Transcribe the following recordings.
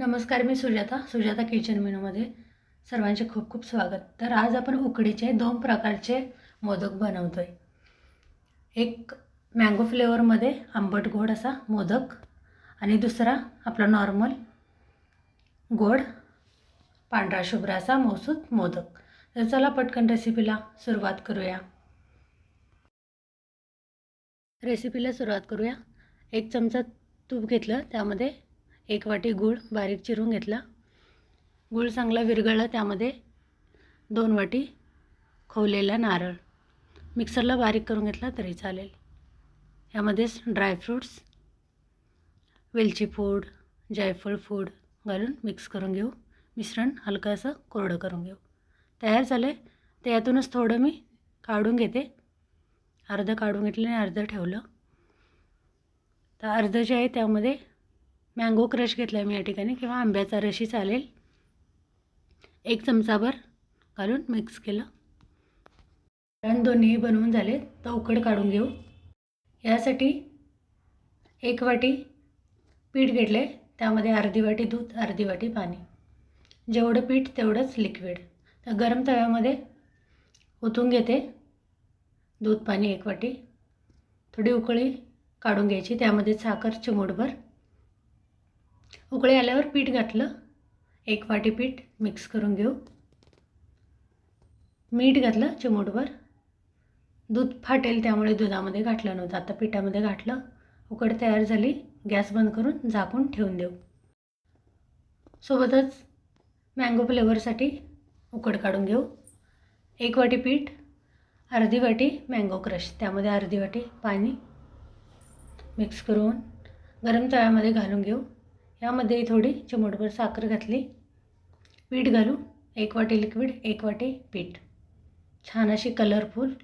नमस्कार मी सुजाता सुजाता किचन मेनूमध्ये सर्वांचे खूप खूप स्वागत. तर आज आपण उकडीचे दोन प्रकारचे मोदक बनवतो आहे एक मँगो फ्लेवरमध्ये आंबट गोड असा मोदक आणि दुसरा आपला नॉर्मल गोड पांढरा शुभ्र असा मौसूद मोदक. तर चला पटकन रेसिपीला सुरुवात करूया. रेसिपीला सुरुवात करूया. एक चमचा तूप घेतलं त्यामध्ये एक वाटी गूळ बारीक चिरून घेतला. गूळ चांगला विरघळला त्यामध्ये दोन वाटी खवलेला नारळ. मिक्सरला बारीक करून घेतला तरी चालेल. यामध्येच ड्रायफ्रूट्स वेलची पूड जायफळ फूड घालून मिक्स करून घेऊ. मिश्रण हलकं असं कोरडं करून घेऊ. तयार झालं आहे त्यातूनच थोडं मी काढून घेते. अर्धं काढून घेतलं आणि अर्धं ठेवलं. तर अर्धं जे आहे त्यामध्ये मँगो क्रश घेतला आहे मी या ठिकाणी किंवा आंब्याचा रशी चालेल. एक चमचाभर घालून मिक्स केलं. कारण दोन्ही बनवून झाले तर उकड काढून घेऊ. यासाठी एक वाटी पीठ घेतले त्यामध्ये अर्धी वाटी दूध अर्धी वाटी पाणी. जेवढं पीठ तेवढंच लिक्विड तर गरम तव्यामध्ये ओतून घेते. दूध पाणी एक वाटी. थोडी उकळी काढून घ्यायची त्यामध्ये साखर चिमूटभर. उकळी आल्यावर पीठ घातलं. एक वाटी पीठ मिक्स करून घेऊ. मीठ घातलं चिमूटभर. दूध फाटेल त्यामुळे दुधामध्ये घातलं नव्हतं. आता पिठामध्ये घातलं. उकड तयार झाली. गॅस बंद करून झाकून ठेवून देऊ. सोबतच मँगो फ्लेवरसाठी उकड काढून घेऊ. एक वाटी पीठ अर्धी वाटी मँगो क्रश त्यामध्ये अर्धी वाटी पाणी मिक्स करून गरम तव्यामध्ये घालून घेऊ. यामध्ये थोडी चिमटभर साखर घातली. पीठ घालू. एक वाटी लिक्विड एक वाटी पीठ. छान अशी कलरफुल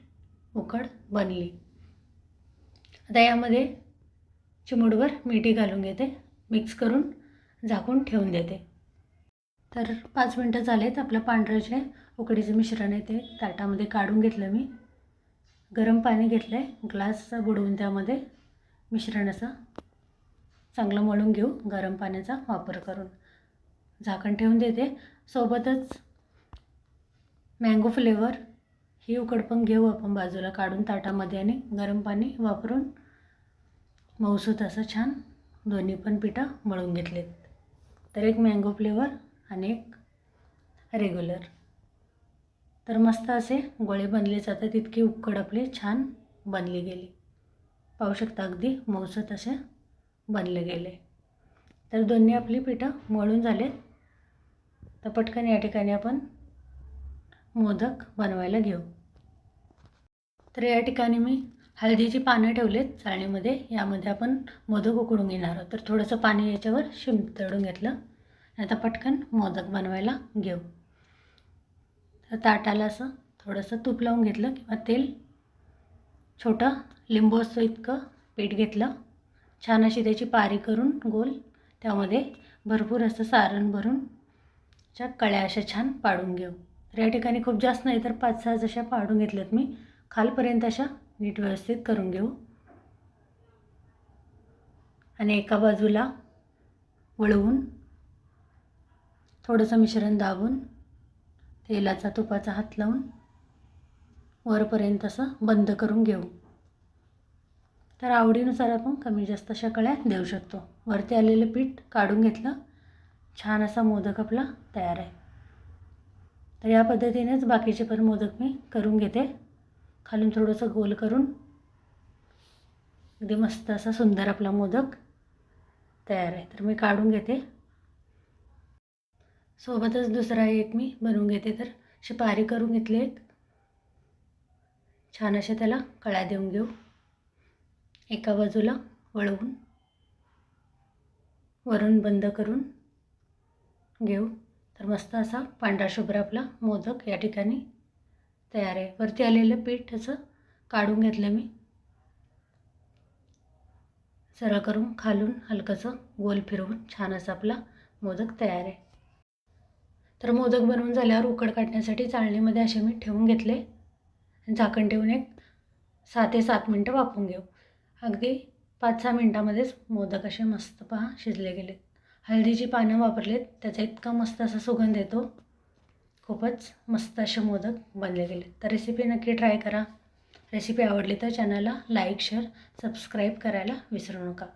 उकड बनली. आता यामध्ये चिमूटभर मिठी घालून घेते. मिक्स करून झाकून ठेवून देते. तर पाच मिनटं झालेत आपलं पांढरं जे उकडीचं मिश्रण आहे ते ताटामध्ये काढून घेतलं मी. गरम पाणी घेतलं आहे ग्लास बुडवून त्यामध्ये मिश्रण असं चांगलं मळून घेऊ गरम पाण्याचा वापर करून. झाकण ठेवून देते. सोबतच मँगो फ्लेवर ही उकड पण घेऊ आपण बाजूला काढून ताटामध्ये आणि गरम पाणी वापरून. मऊसूत असं छान दोन्ही पण पिठं मळून घेतलेत. तर एक मँगो फ्लेवर आणि एक रेग्युलर तर मस्त असे गोळे बनले जातात. इतकी उकड आपली छान बनली गेली. पाहू शकता अगदी मऊसूत असे बनले गेले. तर दोन्ही आपली पिठं मळून झाले तर पटकन या ठिकाणी आपण मोदक बनवायला घेऊ. तर या ठिकाणी मी हळदीची पानं ठेवलेत चाळणीमध्ये. यामध्ये आपण मोदक उकडून घेणार आहोत. तर थोडंसं पाणी याच्यावर शिंपतळून घेतलं. आता पटकन मोदक बनवायला घेऊ. तर ताटाला असं थोडंसं तूप लावून घेतलं किंवा तेल छोटं लिंबू असतो इतकं पीठ घेतलं. छान अशी त्याची पारी करून गोल त्यामध्ये भरपूर असं सारण भरून च्या कळ्या अशा छान पाडून घेऊ. तर या ठिकाणी खूप जास्त नाही तर पाच सहा जशा पाडून घेतल्यात मी. खालपर्यंत अशा नीट व्यवस्थित करून घेऊ. आणि एका बाजूला वळवून थोडंसं मिश्रण दाबून तेलाचा तुपाचा हात लावून वरपर्यंत असं बंद करून घेऊ. तर आवडीनुसार आपण कमी जास्त अशा कळ्या देऊ शकतो. वरती आलेलं पीठ काढून घेतलं. छान असा मोदक आपला तयार आहे. तर या पद्धतीनेच बाकीचे पण मोदक मी करून घेते. खालून थोडंसं गोल करून. अगदी मस्त असा सुंदर आपला मोदक तयार आहे. तर मी काढून घेते. सोबतच दुसरा एक मी बनवून घेते. तर शिपारी करून घेतली एक छान अशा त्याला कळ्या देऊन घेऊ. एका बाजूला वळवून वरून बंद करून घेऊ. तर मस्त असा पांढरा शुभ्र आपला मोदक या ठिकाणी तयार आहे. वरती आलेलं पीठ असं काढून घेतलं मी. सरळ करून खालून हलकंसं गोल फिरवून छान असा आपला मोदक तयार आहे. तर मोदक बनवून झाल्यावर उकड काढण्यासाठी चाळणीमध्ये असे मी ठेवून घेतले. झाकण ठेवून एक सहा ते सात मिनटं वापरून घेऊ. अगदी पाच सहा मिनटामध्येच मोदक असे मस्त पहा शिजले गेले हळदीची पानं वापरलेत त्याचा इतका मस्त असा सुगंध येतो. खूपच मस्त असे मोदक बनले गेले तर रेसिपी नक्की ट्राय करा. रेसिपी आवडली तर चॅनलला लाईक शेअर सबस्क्राईब करायला विसरू नका.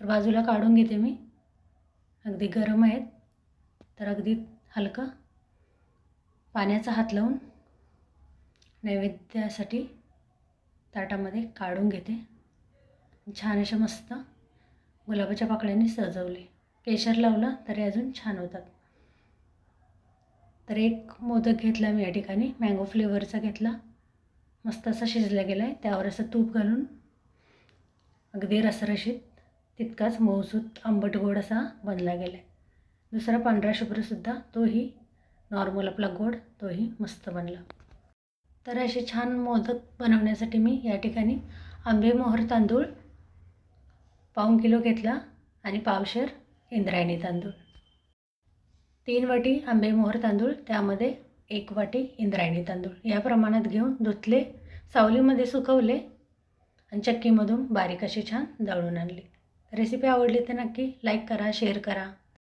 तर बाजूला काढून घेते मी. अगदी गरम आहेत. तर अगदी हलकं पाण्याचा हात लावून नैवेद्यासाठी ताटामध्ये काढून घेते. छान अशा मस्त गुलाबाच्या पाकळ्यांनी सजवले. केशर लावलं तरी अजून छान होतात. तर एक मोदक घेतला मी या ठिकाणी मँगो फ्लेवरचा घेतला. मस्त असा शिजला गेला आहे त्यावर असं तूप घालून. अगदी रसरशीत तितकाच मौजूद आंबट गोड असा बनला गेला आहे दुसरा पांढरा शुभ्रसुद्धा तोही नॉर्मल आपला गोड तोही मस्त बनला. तर असे छान मोदक बनवण्यासाठी मी या ठिकाणी आंबे मोहर तांदूळ पाऊन किलो घेतला आणि पावशेर इंद्रायणी तांदूळ. तीन वाटी आंबेमोहर तांदूळ त्यामध्ये एक वाटी इंद्रायणी तांदूळ. या प्रमाणात घेऊन धुतले सावलीमध्ये सुकवले आणि चक्कीमधून बारीक असे छान दळून आणले. रेसिपी आवडली तर नक्की लाईक करा शेअर करा.